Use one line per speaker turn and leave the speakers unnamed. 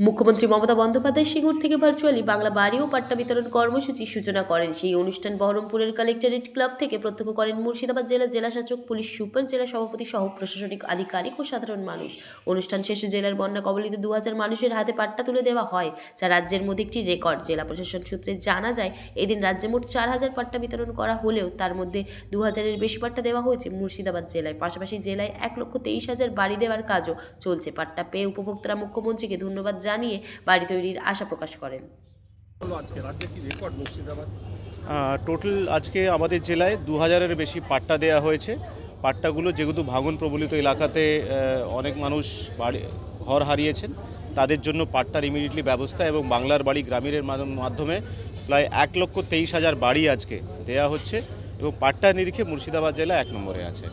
মুখ্যমন্ত্রী মমতা বন্দ্যোপাধ্যায় সিঙ্গুর থেকে ভার্চুয়ালি বাংলা বাড়ি ও পাট্টা বিতরণ কর্মসূচির সূচনা করেন। সেই অনুষ্ঠান বহরমপুরের কালেক্টরেট ক্লাব থেকে প্রত্যক্ষ করেন মুর্শিদাবাদ জেলা জেলাশাসক, পুলিশ সুপার, জেলা সভাপতি সহ প্রশাসনিক আধিকারিক ও সাধারণ মানুষ। অনুষ্ঠান শেষে জেলার বন্যা কবলিত দু হাজার মানুষের হাতে পাট্টা তুলে দেওয়া হয়, যা রাজ্যের মধ্যে একটি রেকর্ড জেলা প্রশাসন সূত্রে জানা যায়, এদিন রাজ্যে মোট চার হাজার পাট্টা বিতরণ করা হলেও তার মধ্যে দু হাজারের বেশি পাট্টা দেওয়া হয়েছে মুর্শিদাবাদ জেলায়। পাশাপাশি জেলায় এক লক্ষ তেইশ হাজার বাড়ি দেওয়ার কাজও চলছে। পাট্টা পেয়ে উপভোক্তারা মুখ্যমন্ত্রীকে ধন্যবাদ জানিয়ে বাড়ি তৈরির আশা প্রকাশ করেন।
হলো আজকে রাজ্যে কি রেকর্ড মুর্শিদাবাদ?
টোটাল আজকে আমাদের জেলায় দু হাজারের বেশি পাট্টা দেওয়া হয়েছে। পাট্টাগুলো যেহেতু ভাঙন প্রবলিত এলাকাতে অনেক মানুষ বাড়ি ঘর হারিয়েছেন তাদের জন্য পাট্টার ইমিডিয়েটলি ব্যবস্থা এবং বাংলার বাড়ি গ্রামীণের মাধ্যম- মাধ্যমে প্রায় এক লক্ষ তেইশ হাজার বাড়ি আজকে দেয়া হচ্ছে এবং পাট্টা নিরিখে মুর্শিদাবাদ জেলা এক নম্বরে আছে।